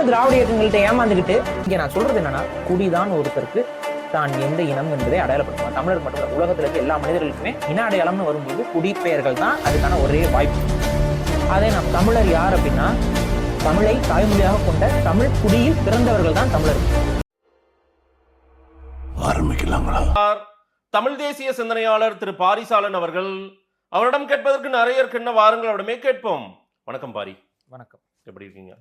நம்ம திராவிட இயக்கங்கள்ட்ட ஏமாந்துக்கிட்டு இங்க நான் சொல்றது என்னன்னா குடிதான் ஒருத்தருக்கு தான் எந்த இனம் என்பதை அடையாளப்படுத்தும் தமிழர் மட்டும் உலகத்துல இருக்க எல்லா மனிதர்களுக்குமே இன அடையாளம்னு வரும்போது குடிப்பெயர்கள் தான் அதுக்கான ஒரே வாய்ப்பு. அதே நம் தமிழர் யார் அப்படின்னா தமிழை தாய்மொழியாக கொண்ட தமிழ் குடியில் பிறந்தவர்கள் தான் தமிழர். ஆரம்பிக்கலாங்களா? தமிழ் தேசிய சிந்தனையாளர் திரு பாரிசாலன் அவர்கள் அவரிடம் கேட்பதற்கு நிறைய இருக்குன்னு வாருங்கள் அவரிடமே கேட்போம். வணக்கம் பாரி. வணக்கம். எப்படி இருக்கீங்க?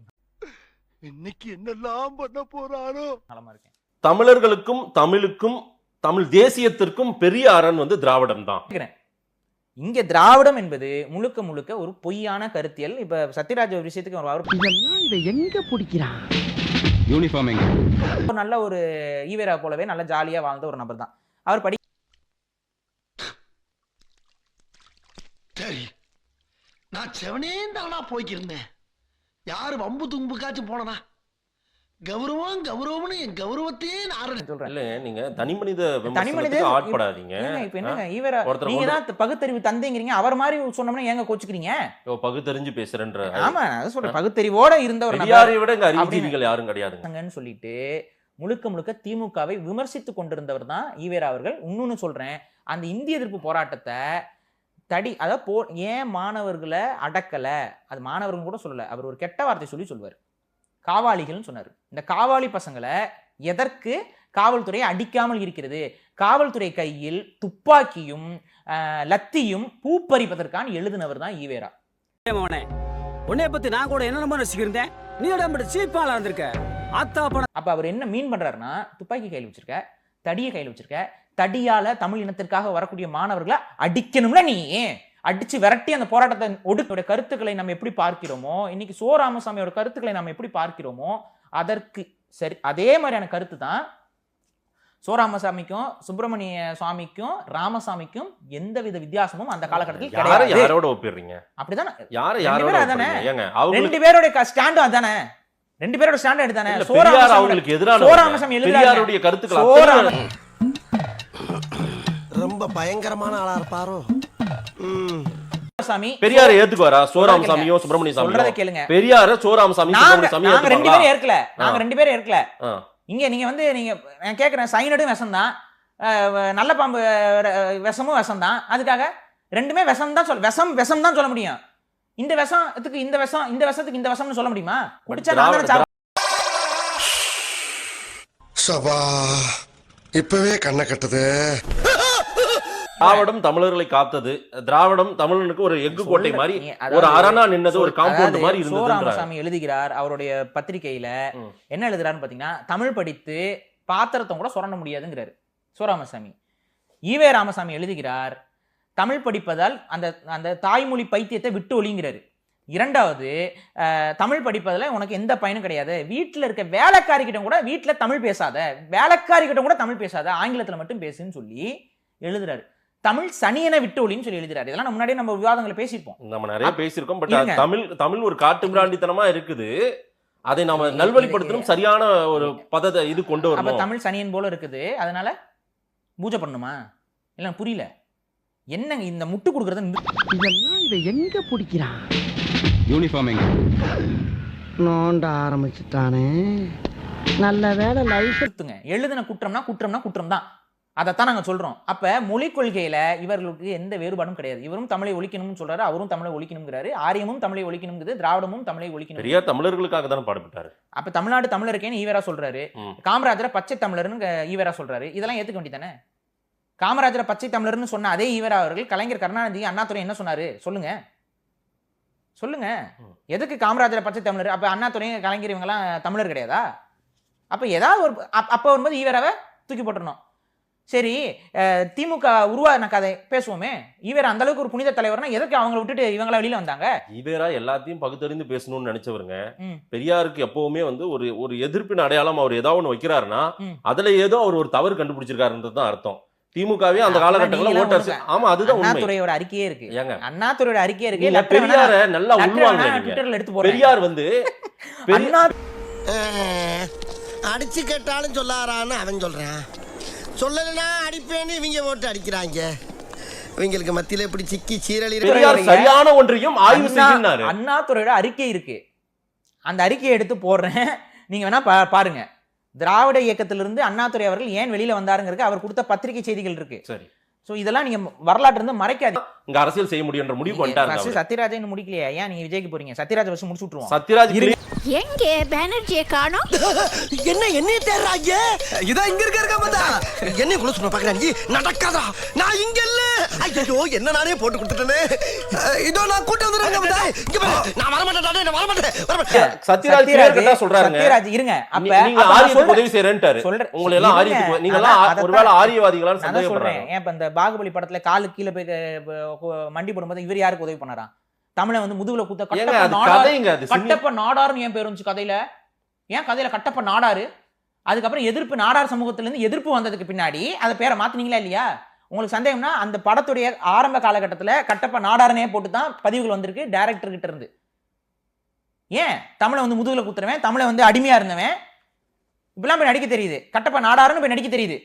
இன்னைக்கு என்னெல்லாம் பண்ண போறாரோ? நலமா இருக்கேன். தமிழர்களுக்கும் தமிழுக்கும் தமிழ் தேசியத்திற்கும் பெரிய அரண் வந்து திராவிடம் தான். இங்க திராவிடம் என்பது முழுக்க முழுக்க ஒரு பொய்யான கருத்தியல். இப்ப சத்யராஜ் ஒரு விஷயத்துக்கு ஒரு அவர் இதெல்லாம் இதை எங்க பிடிக்கிறான்? யூனிஃபார்ம் எங்க? நல்ல ஒரு ஈவேரா போலவே நல்ல ஜாலியா வாழ்ந்த ஒரு நபர் தான். அவர் படி சரி நான் செவனே தானா போய்க்கிருந்தேன். யாரு வம்பு தும்புக்காச்சும் போனனா? கௌரவம் கௌரவம்னு என் கௌரவத்தையே நான் சொல்றேன். இல்ல நீங்க தனி மனித தனி மனித ஆட்படாதீங்க. இப்ப என்னங்க ஈவேரா ஒருத்தர் நீங்க தான் பகுத்தறிவு தந்தைங்கிறீங்க. அவர் மாதிரி சொன்னோம்னா ஏங்க கோச்சுக்கிறீங்க? ஓ, பகுத்தறிஞ்சு பேசுறேன்ற ஆமா நான் சொல்றேன். பகுத்தறிவோட இருந்த ஒரு நபர் பெரியாரை விட இங்க அறிவுஜீவிகள் யாரும் கிடையாதுங்க. ன்னு சொல்லிட்டு முழுக்க முழுக்க திமுகவை விமர்சித்து கொண்டிருந்தவர் தான் ஈவேரா அவர்கள். இன்னொன்னு சொல்றேன். அந்த இந்திய எதிர்ப்பு போராட்டத்தை தடி அதாவது போ ஏன் மாணவர்களை அடக்கல? அது மாணவர்கள் கூட சொல்லல. அவர் ஒரு கெட்ட வார்த்தை சொல்லி சொல்லுவார் காவாளிகள்னு சொன்னார். இந்த காவாலி பசங்களை எதற்கு காவல்துறை அடிக்காமல் இருக்கிறது? காவல்துறை கையில் துப்பாக்கியும் லத்தியும் பூப்பறிப்பதற்கான எழுதினவர் தான் ஈவேரா. மவனே உன்னைய பத்தி நான் கூட என்ன ரசிக்கிறேன் நீ இடம் சீப்பாளா இருந்திருக்க? அப்ப அவர் என்ன மீன் பண்றாருன்னா துப்பாக்கி கையில் வச்சிருக்க தடியை கையில் வச்சிருக்க தடியால தமிழ் இனத்திற்காக வரக்கூடிய மாணவர்களை அடிக்கணும்ல நீ? அடிச்சு விரட்டி அந்த போராட்டத்தை ஒடுக்கோட கருத்துக்களை நம்ம எப்படி பார்க்கிறோமோ இன்னைக்கு சோ ராமசாமியோட கருத்துக்களை நம்ம எப்படி பார்க்கிறோமோ அதற்கு சரி அதே மாதிரியான கருத்து தான் சோ ராமசாமிக்கும் சுப்பிரமணிய சுவாமிக்கும் ராமசாமிக்கும் எந்தவித வித்தியாசமும் அந்த காலகட்டத்தில் கிடையாது. யாரோட ஒப்பிடுறீங்க? அப்படிதானே. யார யாரோட அதானே? ரெண்டு பேரோட ஸ்டாண்டும் அதானே. ரெண்டு பேரோட ஸ்டாண்ட் எடுத்தானே இல்ல, சோ பெரியார் ராமசாமியோட- அவங்களுக்கு எதிரான சோ ராமசாமி எழுதுறாங்க. பெரியாருடைய கருத்துக்கள் ரொம்ப பயங்கரமான ஆளா இருப்பாரோ? ம். சாமி பெரியாரை ஏத்துக்குவாரா சோராம் சாமியோ சுப்பிரமணிய சொல்றதை சாமியோ? கேளுங்க. பெரியார சோராம் சாமி நாங்க சுப்பிரமணிய சாமி நாங்க ரெண்டு பேரும் ஏற்கல. நாங்க. ரெண்டு பேரும் ஏற்கல. இங்க நீங்க வந்து நீங்க நான் கேக்குறேன் சைனடும் விஷம் தான் நல்ல பாம்பு விஷமும் விஷம் தான் அதுக்காக ரெண்டுமே விஷம் தான் சொல்ல விஷம் விஷம் தான் சொல்ல முடியும். இந்த விஷத்துக்கு இந்த விஷம் இந்த விஷத்துக்கு இந்த விஷம்னு சொல்ல முடியுமா? குடிச்சா நான். சபா இப்பவே கண்ணை கட்டுது. திராவிடம் தமிழர்களை காத்தது. திராவிடம் தமிழனுக்கு ஒரு எஃகு கோட்டை மாதிரி ஒரு அரணா நின்னது ஒரு காம்பவுண்ட் மாதிரி இருந்தது எழுதுகிறார் அவருடைய பத்திரிகையில. என்ன எழுதுறாருன்னு பாத்தீங்கன்னா தமிழ் படித்து பாத்திரத்தை கூட சுரண்ட முடியாதுங்கிறாரு. சோ ராமசாமி ஈவே ராமசாமி எழுதுகிறார் தமிழ் படிப்பதால் அந்த அந்த தாய்மொழி பைத்தியத்தை விட்டு ஒளிங்கிறாரு. இரண்டாவது தமிழ் படிப்பதில் உனக்கு எந்த பயனும் கிடையாது. வீட்டில் இருக்க வேலைக்காரிக்கிட்ட கூட வீட்டில் தமிழ் பேசாத வேலைக்காரிக்கிட்ட கூட தமிழ் பேசாத ஆங்கிலத்தில் மட்டும் பேசுன்னு சொல்லி எழுதுறாரு. தமிழ் சனியனை விட்டு ஒளின்னு சொல்லி எழுதுறாரு. இதெல்லாம் நம்ம முன்னாடியே நம்ம விவாதங்களை பேசியிருப்போம். நம்ம நிறைய பேசியிருக்கோம். பட். தமிழ் தமிழ் ஒரு காட்டு பிராண்டித்தனமா இருக்குது. அதை நாம நல்வழிப்படுத்தணும். சரியான ஒரு பதத்தை இது கொண்டு வரணும். தமிழ் சனியன் போல இருக்குது. அதனால பூஜை பண்ணணுமா? இல்ல புரியல. என்னங்க இந்த முட்டு கொடுக்கறது இதெல்லாம் இதை எங்க பிடிக்கிறான்? யூனிஃபார்ம் எங்க? நோண்ட ஆரம்பிச்சுட்டானே. நல்ல வேலை லைஃப் எழுதின குற்றம்னா குற்றம்னா குற்றம் தான் அதைத்தான் நாங்க சொல்றோம். அப்ப மொழிக் கொள்கையில இவர்களுக்கு எந்த வேறுபாடும் கிடையாது. இவரும் தமிழை ஒழிக்கணும்னு சொல்றாரு அவரும் தமிழை ஒழிக்கணுங்கிறாரு ஆரியமும் தமிழை ஒழிக்கணுங்கிறது திராவிடமும் தமிழை ஒழிக்கணும் பெரியார் தமிழர்களுக்காக தானே பாடுபட்டாரு? அப்ப தமிழ்நாடு தமிழருக்கேன்னு ஈவேரா சொல்றாரு. ம். காமராஜரை பச்சை தமிழர்னு ஈவேரா சொல்றாரு. இதெல்லாம் ஏத்துக்க வேண்டியதானே காமராஜரை பச்சை தமிழர்னு சொன்ன அதே ஈவேரா அவர்கள் கலைஞர் கருணாநிதி அண்ணாதுரை என்ன சொன்னாரு? சொல்லுங்க. சொல்லுங்க. எதுக்கு காமராஜரை பச்சை தமிழர்? அப்ப அண்ணாதுரை கலைஞர் இவங்கெல்லாம் தமிழர் கிடையாதா? அப்ப ஏதாவது ஒரு அப்- அப்ப வரும்போது ஈவேராவை தூக்கி போட்டுறணும். சரி திமுக உருவான கதை பேசுவோமே. ஈவேரா அந்த அளவுக்கு ஒரு புனித தலைவர்னா எதுக்கு அவங்கள விட்டுட்டு இவங்கள வெளியில வந்தாங்க? ஈவேரா எல்லாத்தையும் பகுத்தறிந்து பேசணும்னு நினைச்சவருங்க. பெரியாருக்கு எப்பவுமே வந்து ஒரு ஒரு எதிர்ப்பின் அடையாளம் அவர் ஏதாவது ஒண்ணு வைக்கிறாருன்னா. அதுல ஏதோ அவர் ஒரு தவறு கண்டுபிடிச்சிருக்காருன்றது தான் அர்த்தம். திமுகவே அந்த காலகட்டங்களில் ஓட்டர்ஸ். ஆமா அதுதான் உண்மை. அறிக்கையே இருக்கு. ஏங்க. அண்ணாதுரையோட அறிக்கையே இருக்கு. பெரியார நல்லா உள்வாங்க ட்விட்டர்ல எடுத்து போறேன் பெரியார் வந்து அண்ணா அடிச்சு கேட்டாலும் சொல்லாரான்னு அவன் சொல்றான். சொல்லலைன்னா அடிப்பேன்னு இவங்க போட்டு அடிக்கிறாங்க. இவங்களுக்கு மத்தியில இப்படி சிக்கி சீரழி சரியான ஒன்றையும் ஆய்வு அண்ணா- செய்யினாரு அண்ணாதுரையோட அறிக்கை இருக்கு. அந்த அறிக்கையை எடுத்து போடுறேன். நீங்க வேணா பா- பாருங்க. திராவிட இயக்கத்திலிருந்து அண்ணாதுரை அவர்கள் ஏன் வெளியில வந்தாருங்கிறது அவர் கொடுத்த பத்திரிகை செய்திகள் இருக்கு. சரி. சோ இதெல்லாம் நீங்க வரலாற்று இருந்து மறைக்காதீங்க. இங்க அரசியல் செய்ய முடியுன்ற முடிவு பண்ணிட்டாரு First அவரு. சத்யராஜ் இன்னும் முடிக்கலையா? ஏன் நீங்க விஜய்க்கு போறீங்க? சத்யராஜ் ஃபர்ஸ்ட் முடிச்சு விட்டுருவோம். சத்யராஜ். எங்கே பானர்ஜியை காணோம்? என்ன என்னைய தேடுறாங்க? இதான் இங்க இருக்க இருக்க பார்த்தா. என்னைய குள்ள சொல்ல பாக்குறாங்க நடக்காதா நான் இங்க இல்ல. ஐயோ என்ன நானே போட்டு கொடுத்துட்டேனே. இதோ நான் கூட்டி வந்துடுறேங்க பார்த்தா. இங்க பாரு. நான் வர மாட்டேன் நானே, வர மாட்டேன் வர மாட்டேன் சத்யராஜ் ஆ சொல்றாருங்க. சத்யராஜ் இருங்க. அப்ப நீ- நீங்க ஆரியத்துக்கு. உதவி செய்யறேன்ட்டாரு சொல்றேன். உங்களை எல்லாம். ஆரியத்துக்கு நீங்க எல்லாம் ஒருவேளை ஆரியவாதிகளான்னு நான் தான் சொல்றேன். சந்தேகப்படுறாங்க. ஏன் இப்ப இந்த பாகுபலி படத்துல காலு கீழே போய் மண்டி போடும்போது இவர் யாருக்கு உதவி பண்ணாரா? தமிழை வந்து முதுகுல குத்த கட்டப்ப அது நாடார் கதைங்க அது சின்ன- கட்டப்ப நாடார்னு ஏன் பேர் கதையில? ஏன் கதையில கட்டப்ப நாடாரு? அதுக்கப்புறம் எதிர்ப்பு நாடார் சமூகத்துல இருந்து எதிர்ப்பு வந்ததுக்கு பின்னாடி அதை பேரை மாத்துனீங்களா இல்லையா? உங்களுக்கு சந்தேகம்னா அந்த படத்துடைய ஆரம்ப காலகட்டத்துல கட்டப்ப நாடாருனே போட்டு தான் பதிவுகள் வந்திருக்கு டைரக்டர் கிட்ட இருந்து. ஏன்? தமிழை வந்து முதுகுல குத்துறவன் தமிழை வந்து அடிமையா இருந்தவன். இப்பெல்லாம் போய் நடிக்க தெரியுது. கட்டப்ப நாடாருன்னு போய் நடிக்க தெரியுது.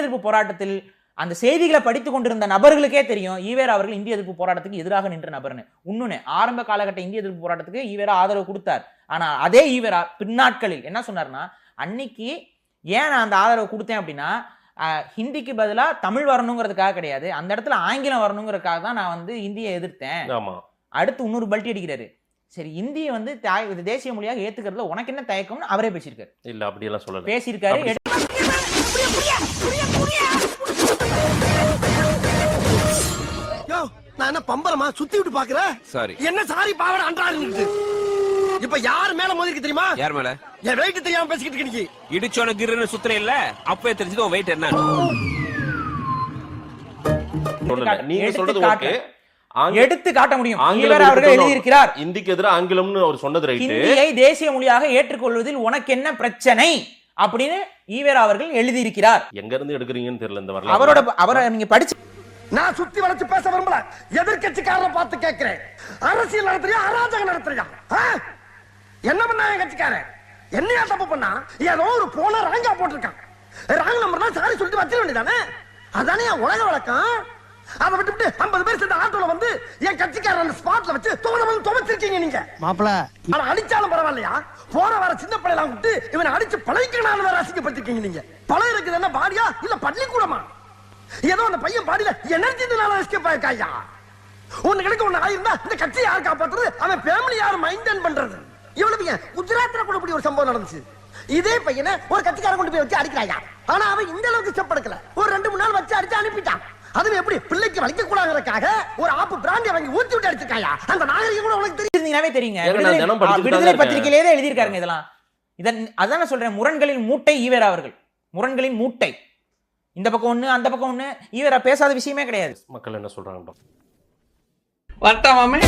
இந்திய எதிர்ப்பு போராட்டத்தில் அந்த செய்திகளை படித்துக் கொண்டிருந்த நபர்களுக்கே தெரியும் ஈவேரா அவர்கள் இந்திய எதிர்ப்பு போராட்டத்துக்கு எதிராக நின்ற நபர்னு. இன்னொன்னு ஆரம்ப காலகட்ட இந்திய எதிர்ப்பு போராட்டத்துக்கு ஈவேரா ஆதரவு கொடுத்தார். ஆனா அதே ஈவேரா பின்னாட்களில் என்ன சொன்னார்னா அன்னைக்கு ஏன் நான் அந்த ஆதரவு கொடுத்தேன் அப்படின்னா ஹிந்திக்கு பதிலா தமிழ் வரணுங்கிறதுக்காக கிடையாது. அந்த இடத்துல ஆங்கிலம் வரணுங்கிறதுக்காக தான் நான் வந்து இந்தியை எதிர்த்தேன். அடுத்து இன்னொரு பல்ட்டி அடிக்கிறாரு. சரி இந்தியை வந்து தேசிய மொழியாக ஏத்துக்கிறதுல உனக்கு என்ன தயக்கம்னு அவரே பேசியிருக்காரு. இல்ல அப்படி எல்லாம் சொல்லல. பேசியிருக்காரு என்ன பம்பரமா சுத்தி விட்டு பாக்குறேன் சாரி என்ன சாரி பாவட அன்றாரு இப்ப யார் மேல மோதி இருக்கு தெரியுமா? யார் மேல? என் வெயிட் தெரியாம பேசிக்கிட்டு இருக்க நீ. இடிச்சோன கிருன்னு சுத்துற இல்ல? அப்பவே தெரிஞ்சது உன் வெயிட் என்ன? நீங்க எடுத்து சொல்றது. ஓகே எடுத்து காட்ட முடியும். ஈவேரா அவர்கள். எழுதியிருக்கிறார். இந்திக்கு எதிராக ஆங்கிலம்னு அவர் சொன்னது ரைட்டு ஹிந்தியை தேசிய மொழியாக ஏற்றுக்கொள்வதில் உனக்கு என்ன பிரச்சனை? அப்படின்னு ஈவேரா அவர்கள் எழுதியிருக்கிறார். எங்க இருந்து எடுக்கிறீங்கன்னு தெரியல இந்த வரலாறு. அவரோட அவரை நீங்க படிச்சு நான் சுத்தி வளைச்சு பேச விரும்பல. எதிர்கட்சிக்காரரை பார்த்து கேட்கிறேன். அரசியல் நடத்துறியா? அராஜகம் நடத்துறியா? என்ன பண்ணா என் கட்சிக்காரன்? என்னையா தப்பு பண்ணா? ஏதோ ஒரு போன ராங்கா போட்டிருக்கான். ராங் நம்பர் தான் சாரி சொல்லிட்டு வச்சிட வேண்டியதானே? அதானே என் உலக வழக்கம்? அதை விட்டுவிட்டு ஐம்பது பேர் சேர்ந்த ஆட்டோல வந்து என் கட்சிக்காரன் ஸ்பாட்ல வச்சு துவனம் துவச்சிருக்கீங்க நீங்க. மாப்பிள ஆனா அடிச்சாலும் பரவாயில்லையா? போற வர சின்ன பிள்ளைலாம் விட்டு இவனை அடிச்சு பழகிக்கணும் வேற அசிங்கப்பட்டிருக்கீங்க நீங்க. பழம் இருக்குது என்ன பாடியா இல்ல பள்ளிக்கூடமா? ஏதோ அந்த பையன் பாடியில எனர்ஜினால எஸ்கேப் ஆயிருக்காயா? ஒண்ணு கிடைக்க ஒண்ணு ஆயிருந்தா இந்த கட்சியை யார் காப்பாத்துறது? அவன் ஃபேமிலி யார் மெயின்டைன் பண்றது? இவ்வளவு குஜராத்ல கூட இப்படி ஒரு சம்பவம் நடந்துச்சு. இதே பையனை ஒரு கட்சிக்காரன் கொண்டு போய் வச்சு அடிக்கிறாயா? ஆனா அவன் இந்த அளவுக்கு ஸ்டெப் எடுக்கல ஒரு ரெண்டு மூணு நாள் வச்சு அடிச்சு அனுப்பிட்டான். அதுவும் எப்படி பிள்ளைக்கு வலிக்க கூடாதுக்காக ஒரு ஆப்பு பிராண்டி வாங்கி ஊத்தி விட்டு அடிச்சிருக்காயா? அந்த நாகரிகம் கூட உனக்கு இருந்தீங்கன்னாவே தெரியுங்க. விடுதலை-. பத்திரிகையிலே தான் எழுதியிருக்காருங்க இதெல்லாம். இதன் அதான் சொல்றேன் முரண்களின் மூட்டை ஈவேரா அவர்கள். முரண்களின் மூட்டை. இந்த பக்கம் ஒண்ணு அந்த பக்கம் ஒண்ணு. ஈவேரா பேசாத விஷயமே கிடையாது. மக்கள் என்ன சொல்றாங்க வரட்டா மாமே